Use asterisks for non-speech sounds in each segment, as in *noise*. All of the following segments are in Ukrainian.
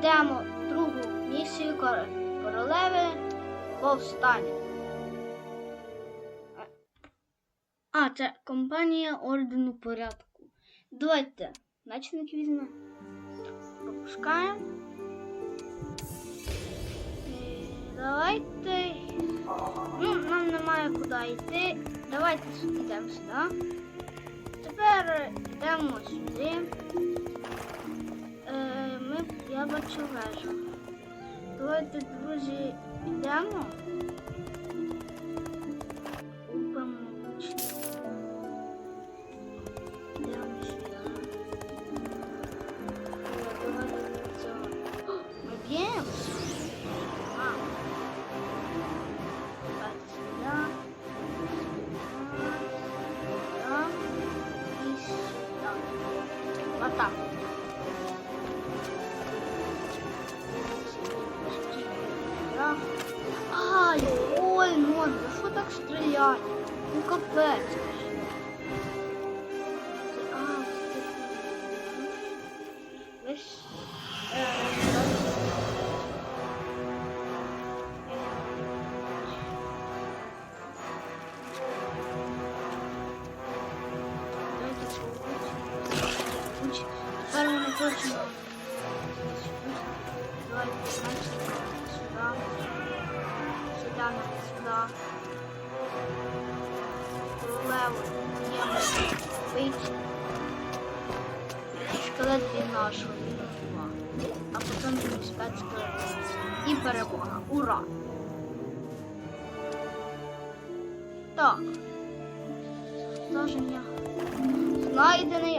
пройдемо другу місію кор- королеви повстання. А, це компанія Ордену порядку. Давайте начинок візьмемо. Пропускаємо. Давайте. Ну, нам немає куди йти. Давайте йдемо сюди. Тепер йдемо сюди. Я бачу вежу. Давайте, друзі, йдемо. Ой, Нон, да що так стріляє? Ну капець.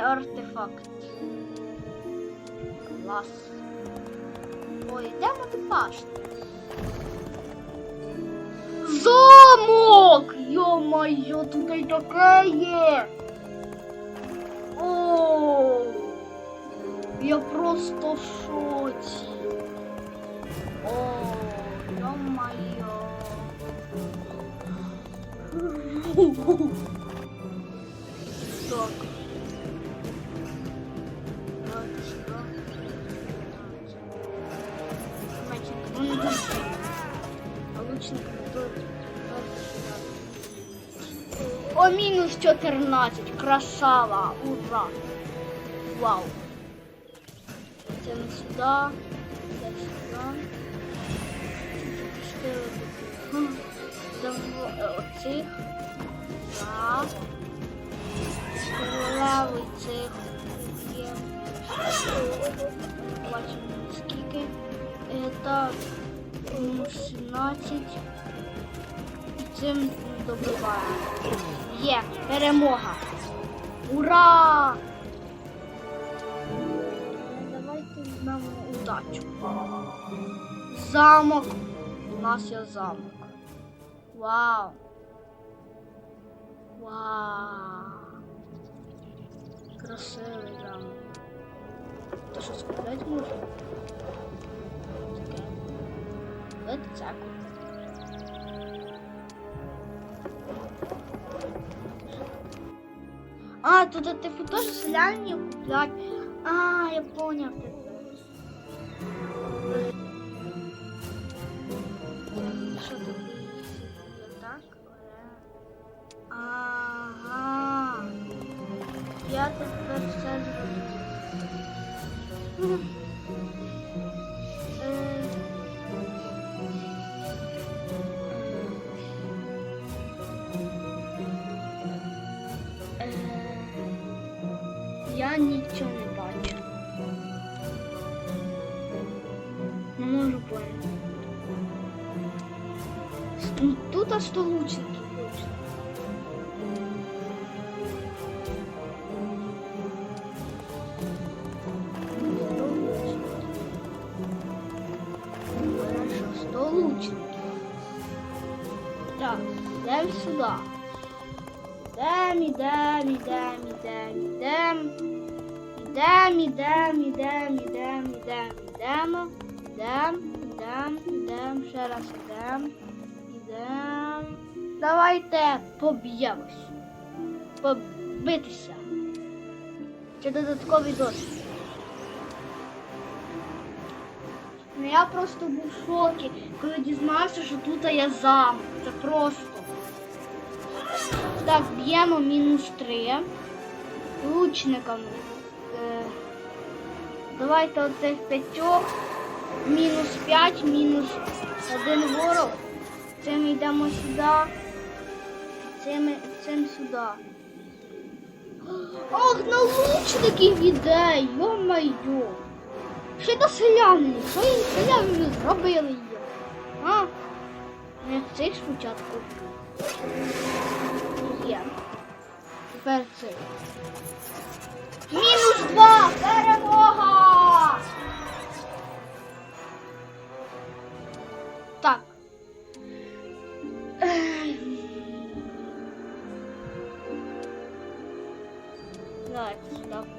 Артефакт. Клас. Ой, де мотиваж? Замок! Йо-моє, тут і таке є. О, я просто в шоці. О, йо-моє. 14. Красава. Ура. Вау. Це не сюди. Це сюди. Чотири тут. Давай е, оцих. Так. Королевий цих. Є. Бачимо скільки. Е, Так, мінус 17. І цим добиваємо. Є, перемога. Ура! Давайте візьмемо удачу. Замок. У нас є замок. Вау. Вау. Красивий замок. Ти що скупляти можна? Таке. Давайте цяку. А, тут типу теж селяні куплять. А, я поняв. Що тут так? Ага. Я тепер все зрозумів. Тут аж то лучники точно. Хорошо, 100 лучників. Так, йдемо сюди. Ідем, ідем, ідем, ідем, ідем. Ідем, ідем, ідем, ідем, ідем, ідемо. Ідем, ідем, ідем, ще раз ідем. Давайте поб'ємось. Побитися. Чи додатковий досвід? Ну я просто був в шокі, коли дізнався, що тут є замок. Це просто. Так, б'ємо мінус 3. Лучниками. Е, давайте оцих п'ятьох. Мінус 5, мінус один ворог. Цим йдемо сюди. Цим, цим сюди. Ох, на лучників іде, йо-майо. Ще до селянин, що їм селяни зробили їм? А? Ну, Як цих спочатку. Є. Тепер цей. Мінус два!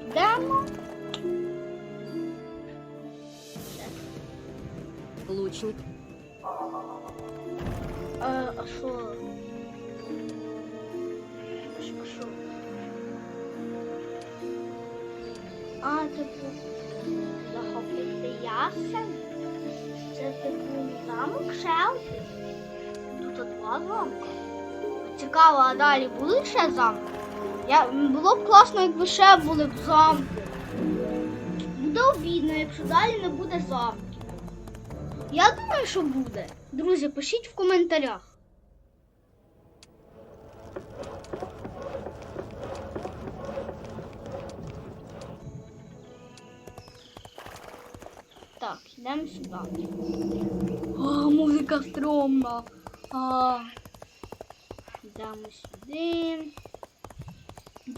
Підемо. Лучник. А, а що? А, типу, захопити ясен? Це типу замок Шелфі? Тут два замки. Цікаво, а далі будуть ще замки? Я, було б класно, якби ще були б замки. Буде обідно, якщо далі не буде замків. Я думаю, що буде. Друзі, пишіть в коментарях. Так, йдемо сюди. О, музика стрьомна. А. Йдемо сюди.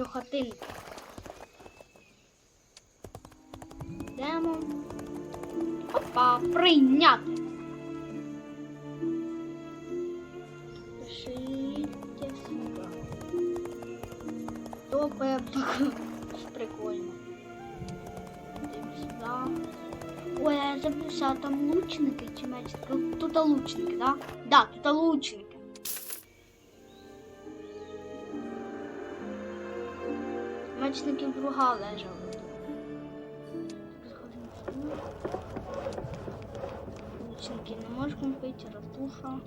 До хатинки. Йдемо. Опа, прийняти. Пишіть сюди. Топе, прикольно. Йдемо сюди. Ой, я забувся, там лучники чи мечники? Тут, лучники, да? Да, тут лучники. Мечників друга лежала. Лучники не можемо вбити, ратуша.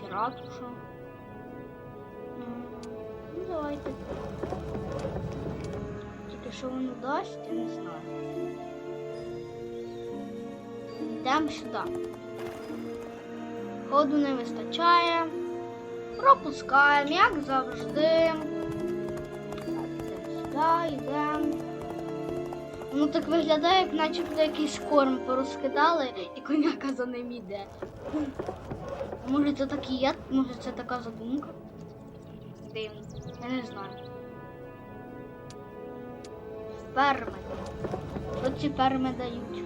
Чи ратуша. Ну, давайте. Тільки що воно дасть, я не знаю. Йдемо сюди. Ходу не вистачає. Пропускаємо, як завжди. Так, йдемо сюди, йдемо. Воно так виглядає, як начебто якийсь корм порозкидали і коняка за ним іде. Може це так і є? Може це така задумка? Дивно. Я не знаю. Ферми. Що ці ферми дають?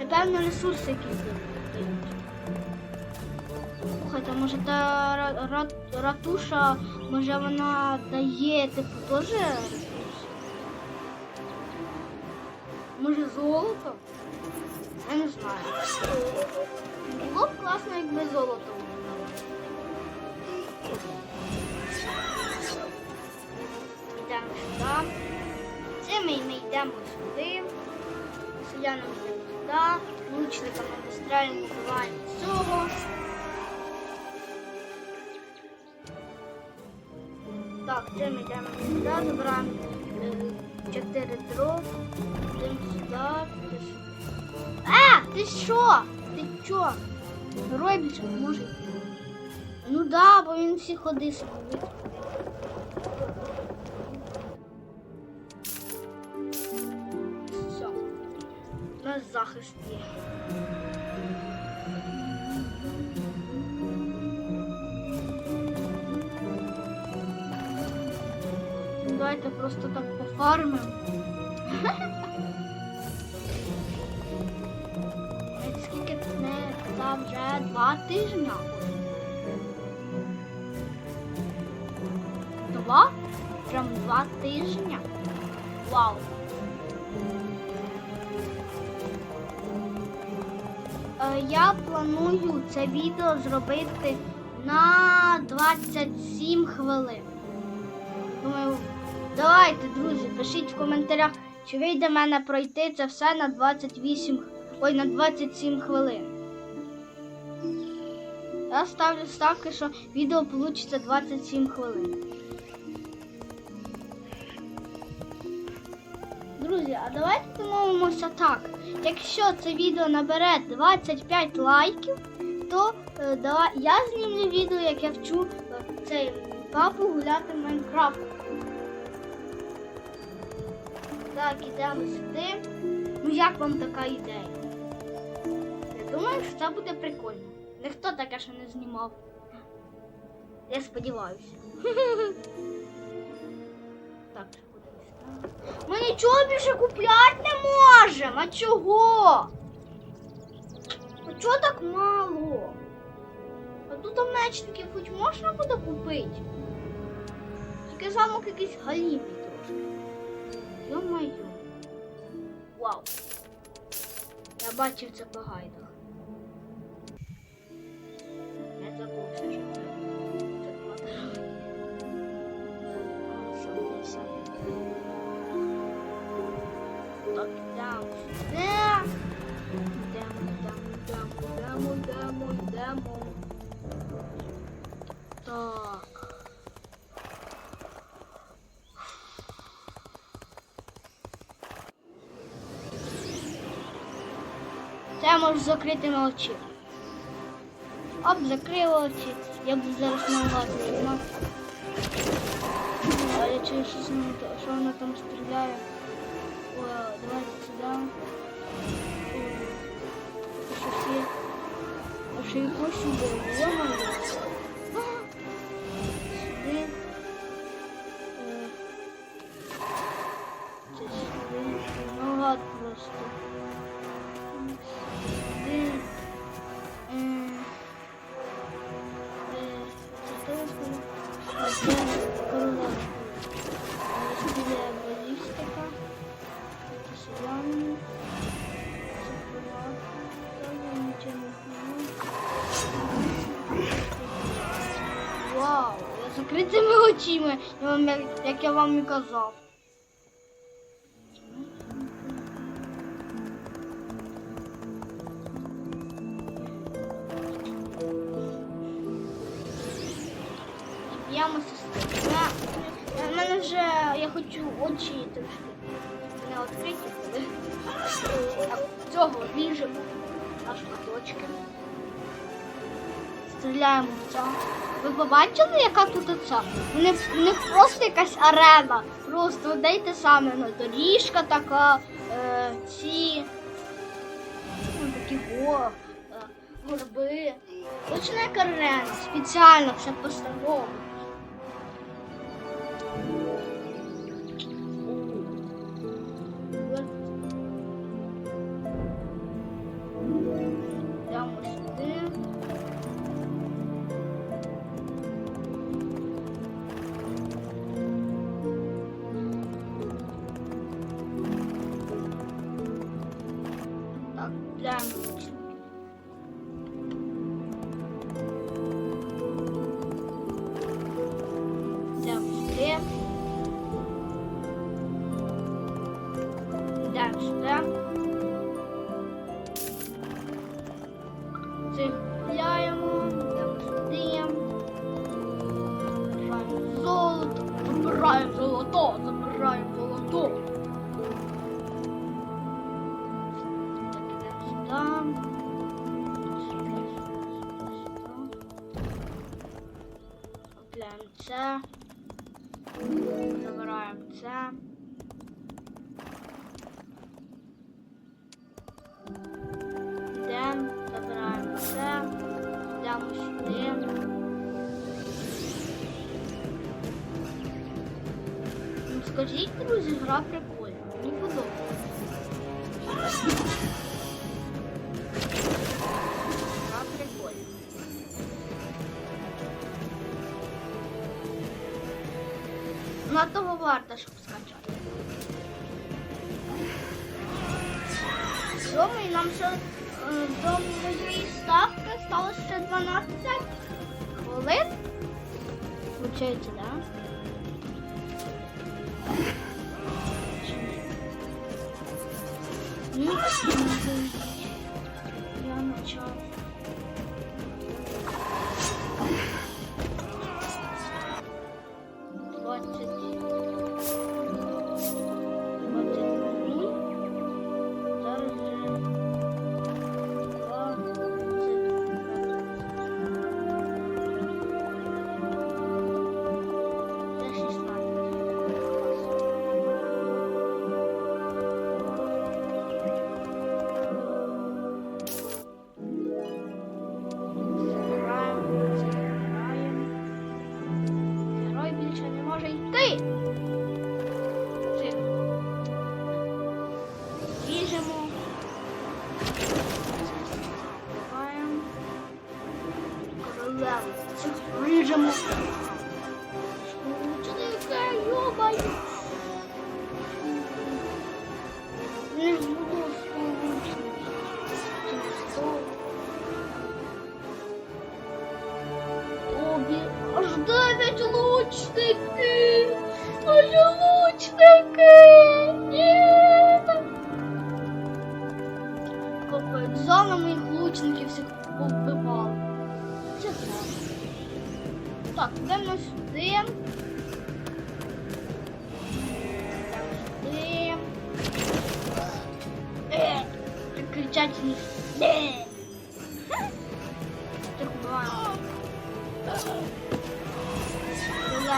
Напевно, ресурси якісь дають. Слухайте, може та ра- ра- ратуша, може вона дає типу теж? Може золото? Я не знаю. Було б класно, якби золото. Йдемо сюди. Це ми йдемо сюди. Селянам йдемо сюди. Лучниками вистрілюємо, вбиваємо цього. Так, це ми йдемо сюди, забираємо е, чотири дров. Йдемо сюди. А, ти що? Ти що? Герой більше не може. Ну да, бо він всі ходи відкрив. Все. У нас захист є. Просто так пофармимо. Е, Скільки це за вже два тижні? Два? Прям два тижні? Вау. Е, Я планую це відео зробити на 27 хвилин. Давайте, друзі, пишіть в коментарях, чи вийде мене пройти це все на 28, ой, на 27 хвилин. Я ставлю ставки, що відео вийде 27 хвилин. Друзі, а давайте домовимося так. Якщо це відео набере 25 лайків, то е, давай, я знімлю відео, як я вчу е, цей папу гуляти в Майнкрафт. Так, ідемо сюди. Ну як вам така ідея? Я думаю, що це буде прикольно. Ніхто таке ще не знімав. Я сподіваюся. *laughs* Так. Ми нічого більше купляти не можемо. А чого? А чого так мало? А тут мечників хоч можна буде купити? Тільки замок якийсь галімий Йо-моє. Вау. Я бачив це по гайдах. Я можу закрити на очі. Оп, закрила очі. Я буду зараз намагати знімати. А я чую, що, що вона там стріляє. О, давайте сюди. О, й посюди. Йо-моє. А! Закритими очима, як, я вам і казав. Б'ємося з У мене вже, я хочу очі трошки не відкриті цього ріжемо аж куточки. Стріляємо в цього. Ви побачили, яка тут оця? У них, просто якась арена. Просто дайте саме ну, доріжка така, е, ці ну, такі го, е, горби. Точно як арена, спеціально все по-старому. Сюди. Купляємо це. Забираємо це. Йдемо, забираємо це. Йдемо сюди. Ну, скажіть, друзі, гра прикольна. sonra. Şimdi. Yanlış. Збиваємо. Королеву. Цих ріжемо. Що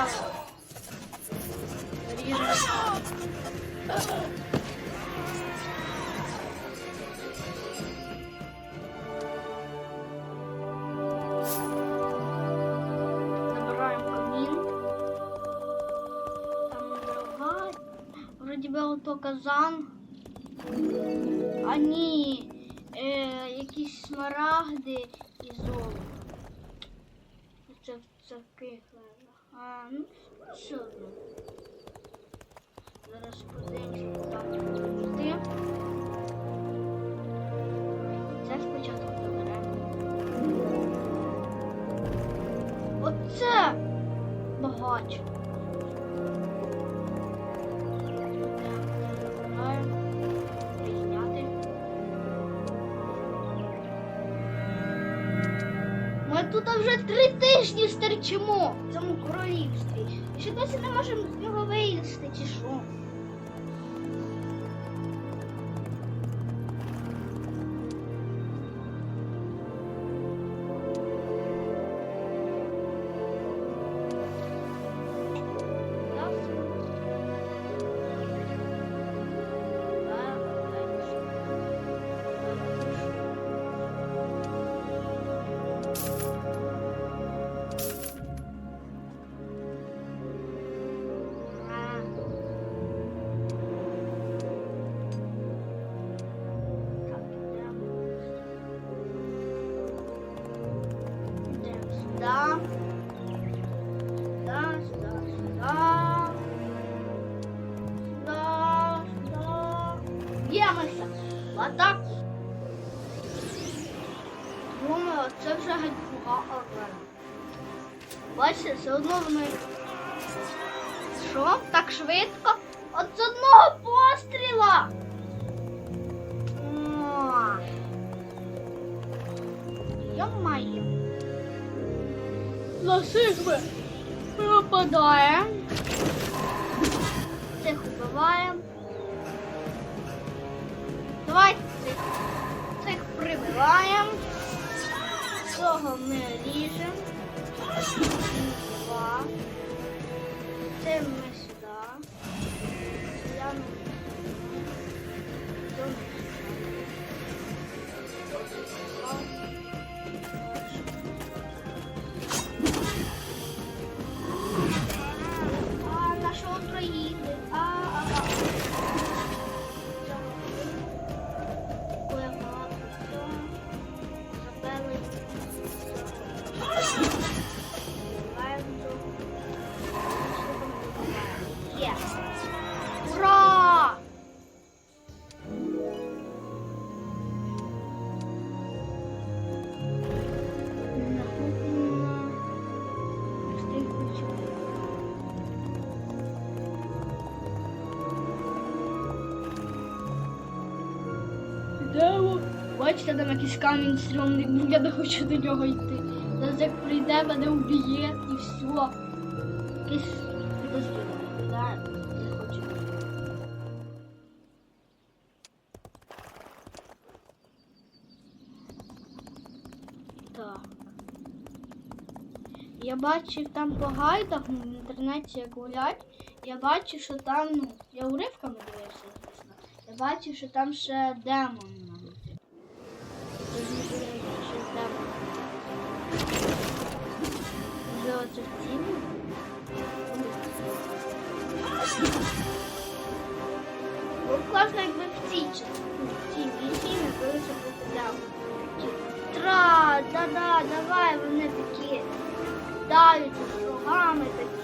мясо. Режем. Набираем камин. Там дрова. Вроде бы он только зан. А, ну, все одно. Зараз подивимося, там йти. Це спочатку доберемо. Оце багач. Тут вже три тижні стерчимо в цьому королівстві. Ще досі не можемо з нього вилізти, чи що? вода. Думаю, це вже друга арена. Бачите, все одно вони. Що? Так швидко? От з одного постріла. Йомає. Насигви пропадає. Цих убиваємо. 20 цих прибиваємо. Цього ми ріжемо. Два. Це ми Бачите, там якийсь камінь стрьомний, я не хочу до нього йти. Зараз як прийде, мене вб'є і все. Якийсь. Я. Так. Я бачив там по гайдах ну, в інтернеті як гулять. Я бачу, що там, ну, я уривками дивився, звісно. Я бачу, що там ще демон класно, якби в цій. Тра, да-да, давай, вони такі кидають з рогами такі.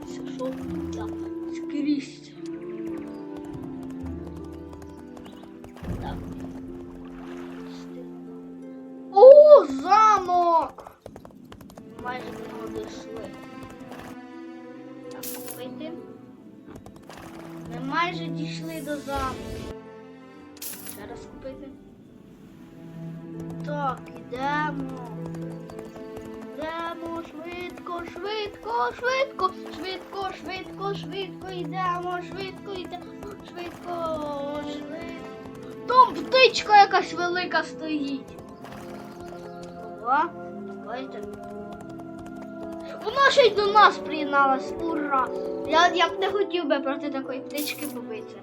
Обдивитися, що скрізь. Так. О, замок! Майже до нього дійшли. Так, купити. Ми майже дійшли до замку. Ще раз купити. Так, йдемо. Йдемо швидко, швидко, швидко, швидко, швидко, швидко, йдемо, швидко, йдемо, швидко, швидко. Там птичка якась велика стоїть. О, бачите? Вона ще й до нас приєдналась, ура! Я, я б не хотів би проти такої птички побитися.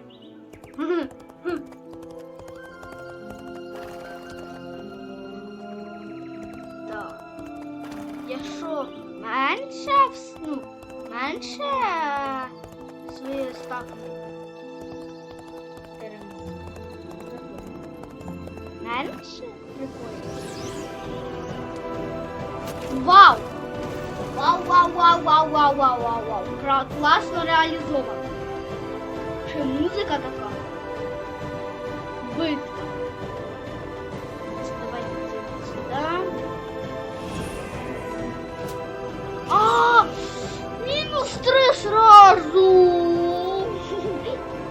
Менше свої ставки. Менше? Вау! Вау, вау, вау, вау, вау, вау, вау, вау. Класно реалізовано. Ще музика така. Битва. Три сразу.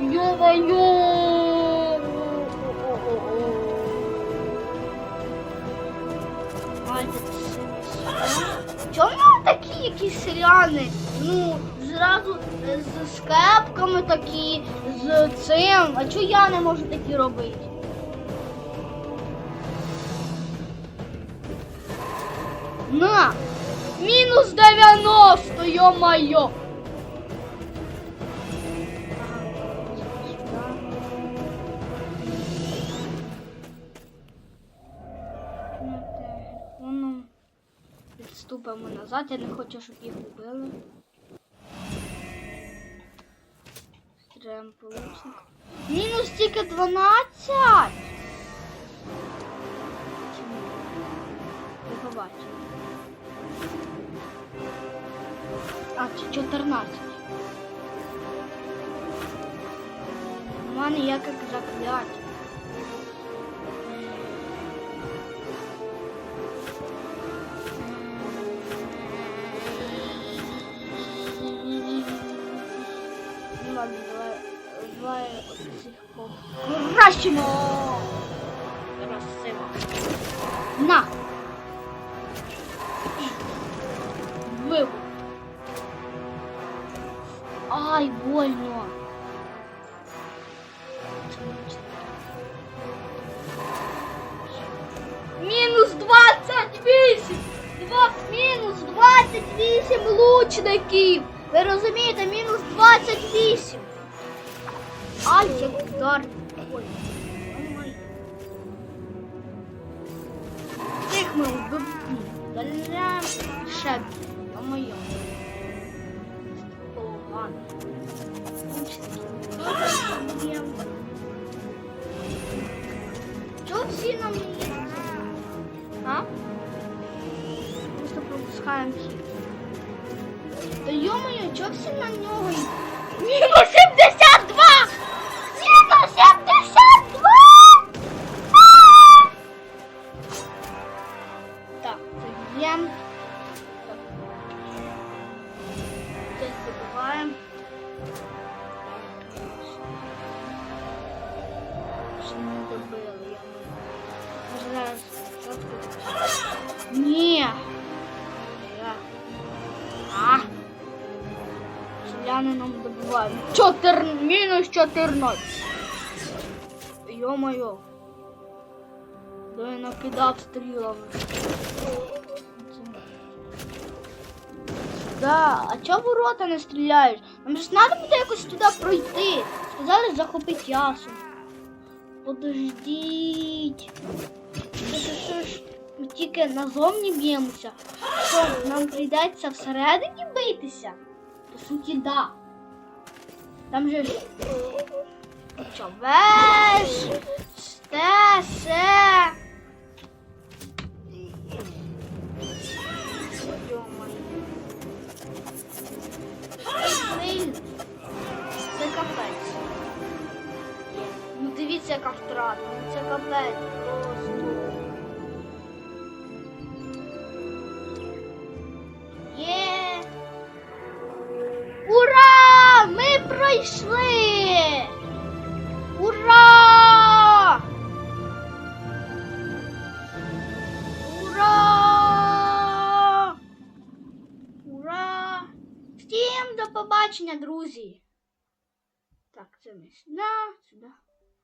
Ё-моё. Чому такі якісь селяни? Ну, зразу з, з кепками такі, з цим. А чого я не можу такі робити? На! Мінус 90, йо-майо! Воно відступимо назад, я не хочу, щоб їх убили. Стріляємо по лучнику. Мінус тільки 12! Чому? Не побачив. А, це 14. Нема ніяких заклять. Покращимо. Красиво. На! Вибух. Ай, больно. Мінус 28! Два, мінус 28 лучників! Ви розумієте, мінус 28! Ай, як удар! 什么都没有？14. Йо-моє. Да я накидав стрілами. Да, а чого ворота не стріляєш? Нам ж треба буде якось туди пройти. Сказали захопити ясу. Подождіть. Ж що ж ми тільки назовні б'ємося. Що, нам прийдеться битися? По суті, да. Там же ж. Що, веш, сте, се. Йо-моє. Сильно. Це капець. Ну дивіться, яка втрата. Це капець просто. Пройшли! Ура! Ура! Ура! Всім до побачення, друзі! Так, це ми сюди, сюди.